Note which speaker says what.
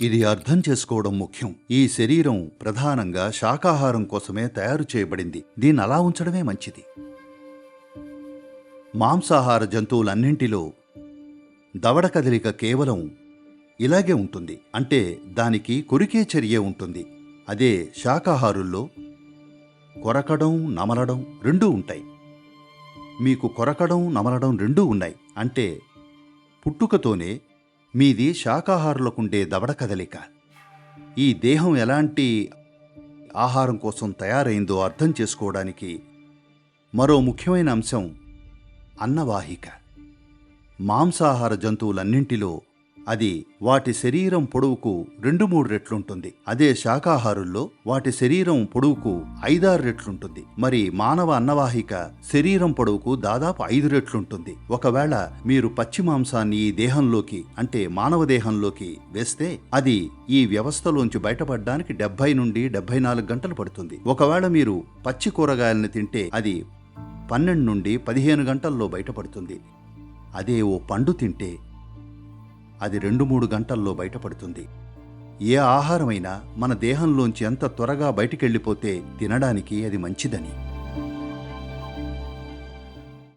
Speaker 1: ఇది అర్థం చేసుకోవడం ముఖ్యం. ఈ శరీరం ప్రధానంగా శాకాహారం కోసమే తయారు చేయబడింది. దీన్ని అలా ఉంచడమే మంచిది. మాంసాహార జంతువులన్నింటిలో దవడ కదలిక కేవలం ఇలాగే ఉంటుంది. అంటే దానికి కొరికే చర్య ఉంటుంది. అదే శాకాహారుల్లో కొరకడం నమలడం రెండూ ఉంటాయి. మీకు కొరకడం నమలడం రెండూ ఉన్నాయి. అంటే పుట్టుకతోనే మీది శాకాహారులకుండే దవడ కదలిక. ఈ దేహం ఎలాంటి ఆహారం కోసం తయారైందో అర్థం చేసుకోవడానికి మరో ముఖ్యమైన అంశం అన్నవాహిక. మాంసాహార జంతువులన్నింటిలో అది వాటి శరీరం పొడవుకు రెండు మూడు రెట్లుంటుంది. అదే శాకాహారుల్లో వాటి శరీరం పొడవుకు ఐదారు రెట్లుంటుంది. మరి మానవ అన్నవాహిక శరీరం పొడవుకు దాదాపు ఐదు రెట్లుంటుంది. ఒకవేళ మీరు పచ్చి మాంసాన్ని ఈ దేహంలోకి అంటే మానవ దేహంలోకి వేస్తే అది ఈ వ్యవస్థలోంచి బయటపడడానికి డెబ్బై నుండి డెబ్బై నాలుగు గంటలు పడుతుంది. ఒకవేళ మీరు పచ్చి కూరగాయలను తింటే అది పన్నెండు నుండి పదిహేను గంటల్లో బయటపడుతుంది. అదే ఓ పండు తింటే అది రెండు మూడు గంటల్లో బయటపడుతుంది. ఏ ఆహారమైనా మన దేహంలోంచి ఎంత త్వరగా బయటికెళ్ళిపోతే తినడానికి అది మంచిదని.